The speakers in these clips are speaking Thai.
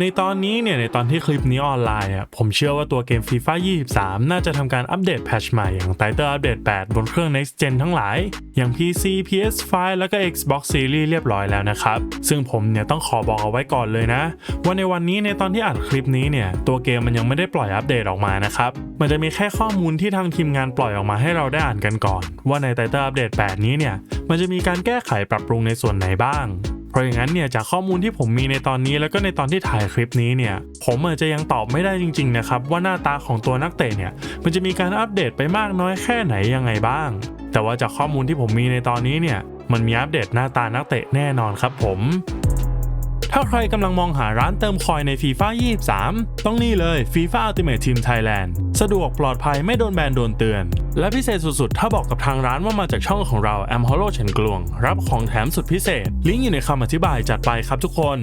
ในตอนนี้เนี่ยในตอนที่คลิปนี้ออนไลน์อะผมเชื่อว่าตัวเกม FIFA 23 น่าจะทำการอัปเดตแพทช์ใหม่อย่าง Title Update 8 บนเครื่อง Next Gen ทั้งหลาย อย่าง PC PS5 แล้วก็ Xbox Series เรียบร้อยแล้วนะครับ ซึ่งผมเนี่ยต้องขอบอกเอาไว้ก่อนเลยนะ ว่าในวันนี้ในตอนที่อัดคลิปนี้เนี่ยตัวเกมมันยังไม่ได้ปล่อยอัปเดตออกมานะครับมันจะมีแค่ข้อมูลที่ทางทีมงานปล่อยออกมาให้เราได้อ่านกันก่อน ว่าใน Title Update 8 นี้เนี่ยมันจะมีการแก้ไขปรับปรุงในส่วนไหนบ้าง เพราะอย่างนั้นเนี่ยจากข้อมูลที่ผมมีในตอนนี้แล้วก็ในตอนที่ถ่ายคลิปนี้เนี่ยผมอาจจะยังตอบไม่ได้จริงๆนะครับว่าหน้าตาของตัวนักเตะเนี่ยมันจะมีการอัปเดตไปมากน้อยแค่ไหนยังไงบ้าง แต่ว่าจากข้อมูลที่ผมมีในตอนนี้เนี่ยมันมีอัปเดตหน้าตานักเตะแน่นอนครับผมถ้าใครกำลังมองหาร้านเติมคอยใน FIFA 23 ต้องนี่เลย FIFA Ultimate Team Thailand สะดวกปลอดภัยไม่โดนแบนโดนเตือน และพิเศษสุดๆ ถ้าบอกกับทางร้านว่ามาจากช่องของเรา a m h o l l o เฉินกลวง รับของแถมสุดพิเศษ ลิงก์อยู่ในคำอธิบายจัดไปครับทุกคน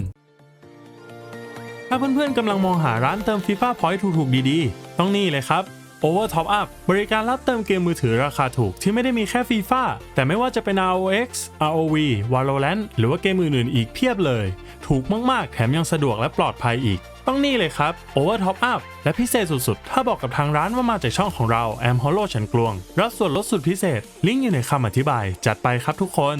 ถ้าเพื่อนๆกำลังมองหาร้านเติม FIFA Point ถูกๆ ดีๆ ต้องนี่เลยครับ Over Top Up บริการรับเติมเกมมือถือราคาถูกที่ไม่ได้มีแค่ FIFA แต่ไม่ว่าจะเป็น ROX ROV Valorant หรือว่าเกมอื่นๆ อีกเพียบเลย ถูกมากๆ แถมยังสะดวกและปลอดภัยอีก ต้องนี่เลยครับ Over Top Up และพิเศษสุดๆ ถ้าบอกกับทางร้านว่ามาจากช่องของเรา Am Hollow ฉันกลวง รับส่วนลดสุดพิเศษ ลิงก์อยู่ในคำอธิบาย จัดไปครับทุกคน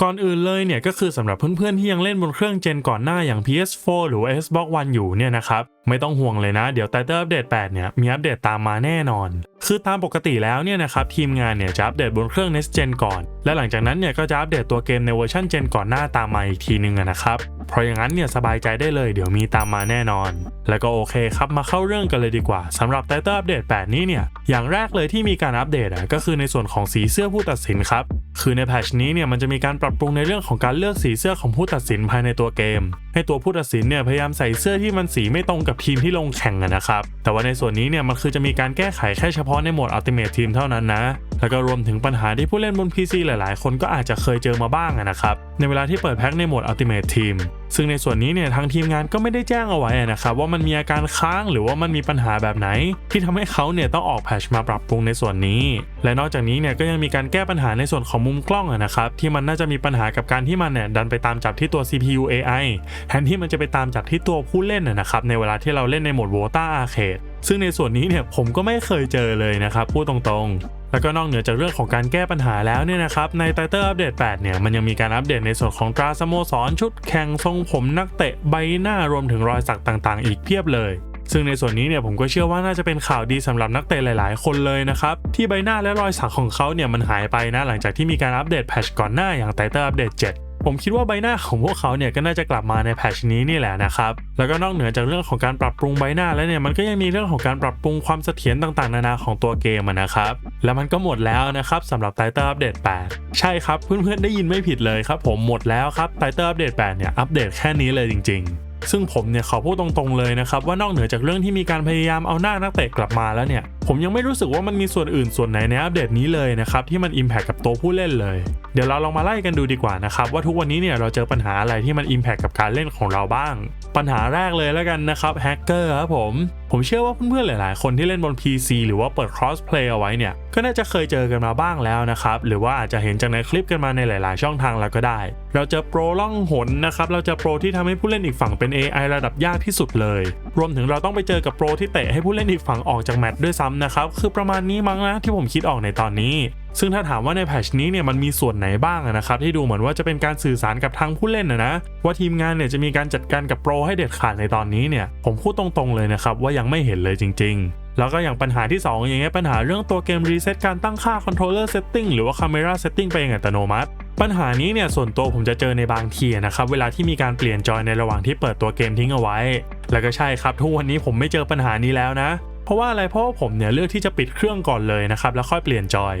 ก่อนอื่นเลยเนี่ยก็คือสำหรับเพื่อนๆที่ยังเล่นบนเครื่องเจนก่อนหน้าอย่าง PS4 หรือ Xbox One อยู่เนี่ยนะครับ ไม่ต้องห่วงเลยนะ เดี๋ยว Title Update 8 เนี่ย มีอัปเดตตามมาแน่นอน คือตามปกติแล้วเนี่ยนะครับทีมงานเนี่ยจะอัปเดตบนเครื่อง Next Gen ก่อน และหลังจากนั้นเนี่ยก็จะอัปเดตตัวเกมในเวอร์ชันเจนก่อนหน้าตามมาอีกทีนึงนะครับเพราะอย่างนั้นเนี่ยสบายใจได้เลยเดี๋ยวมีตามมาแน่นอน แล้วก็โอเคครับมาเข้าเรื่องกันเลยดีกว่าสำหรับ Title Update 8นี้เนี่ยอย่างแรกเลยที่มีการอัปเดตอะก็คือในส่วนของสีเสื้อผู้ตัดสินครับ คือในแพทชนี้เนี่ยมันจะมีการปรับปรุงในเรื่องของการเลือกสีเสื้อของผู้ตัดสินภายในตัวเกม ให้ตัวผู้ตัดสินเนี่ยพยายามใส่เสื้อที่มันสีไม่ตรงกับทีมที่ลงแข่งนะครับแต่ว่าในส่วนนี้เนี่ยมันคือจะมีการแก้ไขแค่เฉพาะในโหมด Ultimate Team เท่านั้นนะ แล้วก็รวมถึงปัญหาที่ผู้เล่นบน PC หลายๆ คนก็อาจจะเคยเจอมาบ้างนะครับ ในเวลาที่เปิดแพ็คในโหมด Ultimate Team ซึ่งในส่วนนี้เนี่ยทางทีมงานก็ไม่ได้แจ้งเอาไว้นะครับว่ามันมีอาการค้างหรือว่ามันมีปัญหาแบบไหน ที่ทำให้เขาเนี่ยต้องออกแพชมาปรับปรุงในส่วนนี้ และนอกจากนี้เนี่ยก็ยังมีการแก้ปัญหาในส่วนของมุมกล้องนะครับที่มันน่าจะมีปัญหากับการที่มันเนี่ยดันไปตามจับที่ตัว CPU AI แทนที่มันจะไปตามจับที่ตัวผู้เล่นนะครับในเวลาที่เราเล่นในโหมด Vota Arcade ซึ่งในส่วนนี้เนี่ยผมก็ไม่เคยเจอเลยนะครับพูดตรงๆ แล้วก็นอกเหนือจากเรื่องของการแก้ปัญหาแล้วเนี่ยนะครับในไตเติลอัปเดต8เนี่ยมันยังมีการอัปเดตในส่วนของตราสโมสร ชุดแข่งทรงผมนักเตะใบหน้ารวมถึงรอยสักต่างๆ อีกเพียบเลยซึ่งในส่วนนี้เนี่ยผมก็เชื่อว่าน่าจะเป็นข่าวดีสำหรับนักเตะหลาย ๆ คนเลยนะครับ ที่ใบหน้าและรอยสักของเขาเนี่ยมันหายไปนะ หลังจากที่มีการอัปเดตแพทชก่อนหน้าอย่างไตเติลอัปเดต7 ผมคิดว่าใบหน้าของพวกเขาเนี่ยก็น่าจะกลับมาในแพทชนี้นี่แหละนะครับ แล้วก็นอกเหนือจากเรื่องของการปรับปรุงใบหน้าแล้วเนี่ยมันก็ยังมีเรื่องของการปรับปรุงความเสถียรต่างๆ นานาของตัวเกมนะครับ และมันก็หมดแล้วนะครับสำหรับ Title Update 8ใช่ครับ เพื่อนๆได้ยินไม่ผิดเลยครับ ผมหมดแล้วครับ Title Update 8เนี่ยอัปเดตแค่นี้เลยจริง ๆซึ่งผมเนี่ยขอพูดตรงๆเลยนะครับว่านอกเหนือจากเรื่องที่มีการพยายามเอาหน้านักเตะกลับมาแล้วเนี่ย ผมยังไม่รู้สึกว่ามันมีส่วนอื่นส่วนไหนในอัปเดตนี้เลยนะครับที่มัน Impact กับตัวผู้เล่นเลย เดี๋ยวเราลองมาไล่กันดูดีกว่านะครับว่าทุกวันนี้เนี่ยเราเจอปัญหาอะไรที่มัน Impact กับการเล่นของเราบ้าง ปัญหาแรกเลยแล้วกันนะครับแฮกเกอร์ครับผมผมเชื่อว่าเพื่อนๆหลายๆ คนที่เล่นบน PC หรือว่าเปิด crossplay เอาไว้เนี่ยก็น่าจะเคยเจอกันมาบ้างแล้วนะครับหรือว่าอาจจะเห็นจากในคลิปกันมาในหลาย ๆ ช่องทางแล้วก็ได้ เราจอโปรล่องหนนะครับเราจอโปรที่ทำให้ผู้เล่นอีกฝั่งเป็น AI ระดับยากที่สุดเลย รวมถึงเราต้องไปเจอกับโปรที่เตะให้ผู้เล่นอีกฝั่งออกจากแมตช์ด้วยซ้ำนะครับ คือประมาณนี้มั้งนะที่ผมคิดออกในตอนนี้ ซึ่งถ้าถามว่าในแพทชนี้เนี่ยมันมีส่วนไหนบ้างนะครับที่ดูเหมือนว่าจะเป็นการสื่อสารกับทางผู้เล่นนะนะว่าทีมงานเนี่ยจะมีการจัดการกับโปรให้เด็ดขาดในตอนนี้เนี่ยผมพูดตรงๆเลยนะครับว่ายังไม่เห็นเลยจริง ๆแล้วก็อย่างปัญหาที่ 2 อย่างเงี้ยปัญหาเรื่องตัวเกมรีเซ็ตการตั้งค่า controller setting หรือว่า camera setting ไปเองอัตโนมัติ ปัญหานี้เนี่ยส่วนตัวผมจะเจอในบางทีนะครับ เวลาที่มีการเปลี่ยนจอยในระหว่างที่เปิดตัวเกมทิ้งเอาไว้ แล้วก็ใช่ครับทุกวันนี้ผมไม่เจอปัญหานี้แล้วนะ เพราะว่าอะไรเพราะว่าผมเนี่ยเลือกที่จะปิดเครื่องก่อนเลยนะครับแล้วค่อยเปลี่ยนจอย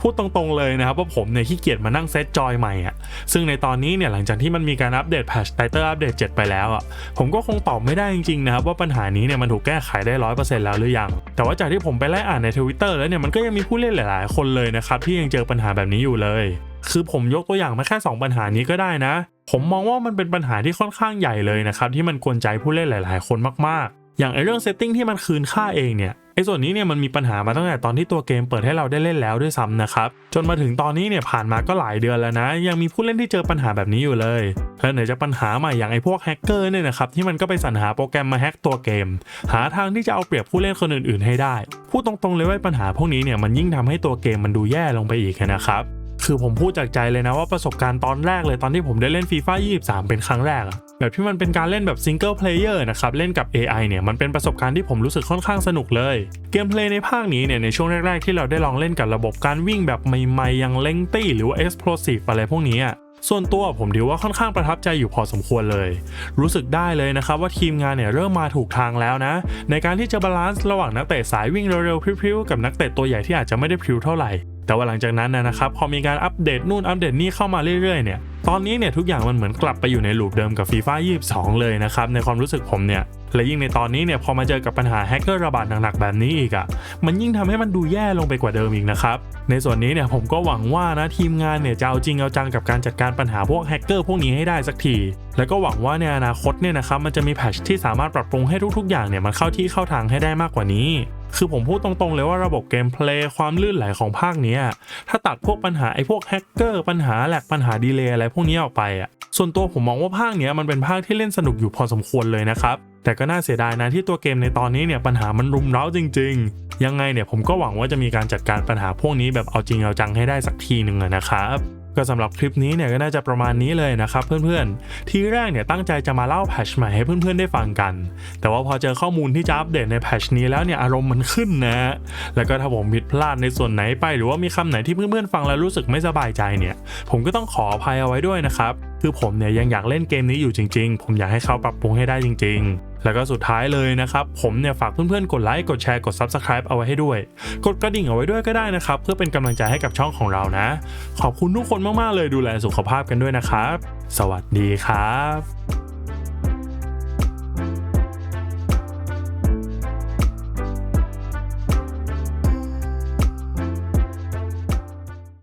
พูดตรงๆเลยนะครับว่าผมเนี่ยขี้เกียจมานั่งเซตจอยใหม่อะซึ่งในตอนนี้เนี่ยหลังจากที่มันมีการอัปเดตแพทช์ไตเตอร์อัปเดต7ไปแล้วอะผมก็คงตอบไม่ได้จริงๆนะครับว่าปัญหานี้เนี่ยมันถูกแก้ไขได้ร้อยเปอร์เซ็นต์แล้วหรือยัง แต่ว่าจากที่ผมไปไล่อ่านในทวิตเตอร์แล้วเนี่ยมันก็ยังมีผู้เล่นหลาย ๆ คนเลยนะครับที่ยังเจอปัญหาแบบนี้อยู่เลย คือผมยกตัวอย่างมาแค่ 2 ปัญหานี้ก็ได้นะ ผมมองว่ามันเป็นปัญหาที่ค่อนข้างใหญ่เลยนะครับที่มันกวนใจผู้เล่นหลาย ๆ คนมากๆ อย่างไอเรื่องเซตติ้งที่มันคืนค่าเองเนี่ยไอส่วนนี้เนี่ยมันมีปัญหามาตั้งแต่ตอนที่ตัวเกมเปิดให้เราได้เล่นแล้วด้วยซ้ำนะครับ จนมาถึงตอนนี้เนี่ยผ่านมาก็หลายเดือนแล้วนะ ยังมีผู้เล่นที่เจอปัญหาแบบนี้อยู่เลยและไหนจะปัญหาใหม่อย่างไอพวกแฮกเกอร์เนี่ยนะครับที่มันก็ไปสรรหาโปรแกรมมาแฮกตัวเกม หาทางที่จะเอาเปรียบผู้เล่นคนอื่นๆให้ได้พูดตรงๆเลยว่าปัญหาพวกนี้เนี่ยมันยิ่งทำให้ตัวเกมมันดูแย่ลงไปอีกนะครับคือผมพูดจากใจเลยนะว่าประสบการณ์ตอนแรกเลยตอนที่ผมได้เล่น FIFA 23 เป็นครั้งแรก แบบที่มันเป็นการเล่นแบบซิงเกิลเพลเยอร์นะครับเล่นกับ AI เนี่ยมันเป็นประสบการณ์ที่ผมรู้สึกค่อนข้างสนุกเลยเกมเพลย์ในภาคนี้เนี่ยในช่วงแรกๆที่เราได้ลองเล่นกับระบบการวิ่งแบบใหม่ๆอย่างเล็งตี้หรือว่า explosive อะไรพวกนี้ส่วนตัวผมถือว่าค่อนข้างประทับใจอยู่พอสมควรเลย รู้สึกได้เลยนะครับว่าทีมงานเนี่ยเริ่มมาถูกทางแล้วนะ ในการที่จะบาลานซ์ระหว่างนักเตะสายวิ่งเร็วๆพริ้วๆกับนักเตะตัวใหญ่ที่อาจจะไม่ได้พริ้วเท่าไหร่ แต่ว่าหลังจากนั้นนะครับพอมีการอัปเดตนู่นอัปเดตนี่เข้ามาเรื่อยๆเนี่ยตอนนี้เนี่ยทุกอย่างมันเหมือนกลับไปอยู่ในลูปเดิมกับ FIFA 22 เลยนะครับในความรู้สึกผมเนี่ยและยิ่งในตอนนี้เนี่ยพอมาเจอกับปัญหาแฮกเกอร์ระบาดหนักๆแบบนี้อีกอะ่ะมันยิ่งทำให้มันดูแย่ลงไปกว่าเดิมอีกนะครับในส่วนนี้เนี่ยผมก็หวังว่านะทีมงานเนี่ยจะเอาจริงเอาจังกับการจัดการปัญหาพวกแฮกเกอร์พวกนี้ให้ได้สักที แล้วก็หวังว่าในอนาคตเนี่ยนะครับมันจะมีแพทชที่สามารถปรับปรุงให้ทุกๆ อย่างเนี่ยมันเข้าที่เข้าทางให้ได้มากกว่านี้ คือผมพูดตรงๆเลยว่าระบบเกมเพลย์ความลื่นไหลของภาคนี้ถ้าตัดพวกปัญหาไอ้พวกแฮกเกอร์ปัญหาแหลกปัญหาดีเลย์อะไรพวกนี้ออกไปอะส่วนตัวผมมองว่าภาคนี้มันเป็นภาคที่เล่นสนุกอยู่พอสมควรเลยนะครับแต่ก็น่าเสียดายนะที่ตัวเกมในตอนนี้เนี่ยปัญหามันรุมเร้าจริง ๆ ยังไงเนี่ยผมก็หวังว่าจะมีการจัดการปัญหาพวกนี้แบบเอาจริงเอาจังให้ได้สักทีหนึ่งนะครับ ก็สำหรับคลิปนี้เนี่ยก็น่าจะประมาณนี้เลยนะครับเพื่อนๆ ทีแรกเนี่ยตั้งใจจะมาเล่าแพชใหม่ให้เพื่อนๆได้ฟังกัน แต่ว่าพอเจอข้อมูลที่จะอัปเดตในแพชนี้แล้วเนี่ยอารมณ์มันขึ้นนะแล้วก็ถ้าผมผิดพลาดในส่วนไหนไป หรือว่ามีคำไหนที่เพื่อนๆฟังแล้วรู้สึกไม่สบายใจเนี่ย ผมก็ต้องขออภัยเอาไว้ด้วยนะครับคือผมเนี่ยยังอยากเล่นเกมนี้อยู่จริง ๆ ผมอยากให้เขาปรับปรุงให้ได้จริง ๆ แล้วก็สุดท้ายเลยนะครับ ผมเนี่ยฝากเพื่อนๆ กดไลค์กดแชร์กด Subscribe เอาไว้ให้ด้วย กดกระดิ่งเอาไว้ด้วยก็ได้นะครับ เพื่อเป็นกำลังใจให้กับช่องของเรานะ ขอบคุณทุกคนมากๆเลยดูแลสุขภาพกันด้วยนะครับ สวัสดีครับ